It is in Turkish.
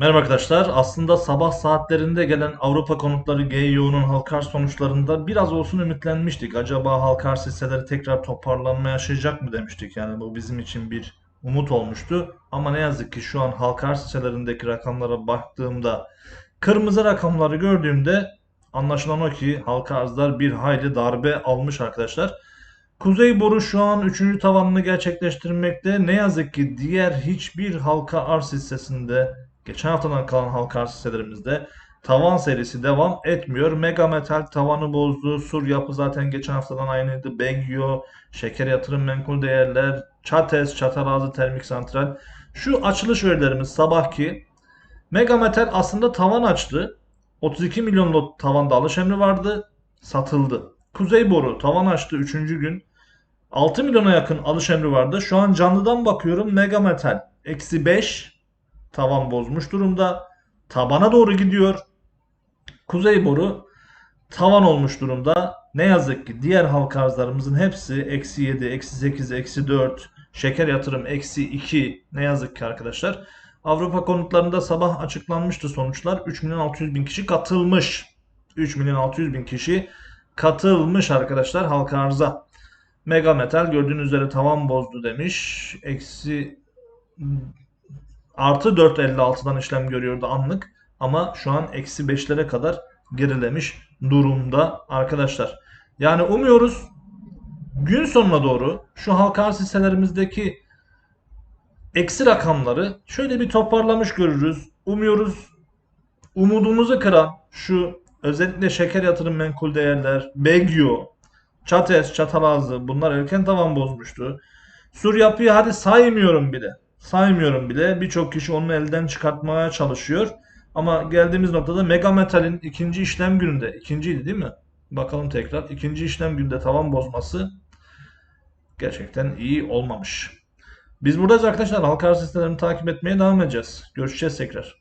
Merhaba arkadaşlar. Aslında sabah saatlerinde gelen Avrupa konutları GEO'nun halka arz sonuçlarında biraz olsun ümitlenmiştik. Acaba halka arz hisseleri tekrar toparlanma yaşayacak mı demiştik. Yani bu bizim için bir umut olmuştu. Ama ne yazık ki şu an halka arz hisselerindeki rakamlara baktığımda kırmızı rakamları gördüğümde anlaşılan o ki halka arzlar bir hayli darbe almış arkadaşlar. Kuzey Boru şu an 3. tavanını gerçekleştirmekte. Ne yazık ki diğer hiçbir halka arz hissesinde geçen haftadan kalan halka arz hisselerimizde tavan serisi devam etmiyor. Mega Metal tavanı bozdu. Sur Yapı zaten geçen haftadan aynıydı. Begyo, Şeker Yatırım Menkul Değerler, Çates, Çatalazı Termik Santral. Şu açılış verilerimiz sabahki Mega Metal aslında tavan açtı. 32 milyon lot tavanda alış emri vardı. Satıldı. Kuzey Boru tavan açtı 3. gün. 6 milyona yakın alış emri vardı. Şu an canlıdan bakıyorum. Mega Metal eksi 5 tavan bozmuş durumda. Tabana doğru gidiyor. Kuzey boru tavan olmuş durumda. Ne yazık ki diğer halka arzlarımızın hepsi eksi 7, eksi 8, eksi 4, şeker yatırım eksi 2 ne yazık ki arkadaşlar. Avrupa konutlarında sabah açıklanmıştı sonuçlar. 3 milyon 600 bin kişi katılmış. 3 milyon 600 bin kişi katılmış arkadaşlar halka arza. Mega Metal gördüğünüz üzere tavan bozdu demiş. Eksi artı 4.56'dan işlem görüyordu anlık. Ama şu an eksi 5'lere kadar gerilemiş durumda arkadaşlar. Yani umuyoruz gün sonuna doğru şu halka arz hisselerimizdeki eksi rakamları şöyle bir toparlamış görürüz. Umuyoruz umudumuzu kıran şu özellikle şeker yatırım menkul değerler, Begyo, Çates, Çatalazı bunlar erken tavan bozmuştu. Sur yapıyı hadi saymıyorum bile. Saymıyorum bile. Birçok kişi onu elden çıkartmaya çalışıyor. Ama geldiğimiz noktada Mega Metal'in ikinci işlem gününde, ikinciydi değil mi? Bakalım tekrar. İkinci işlem günde tavan bozması gerçekten iyi olmamış. Biz buradayız arkadaşlar. Halka arz takip etmeye devam edeceğiz. Görüşeceğiz tekrar.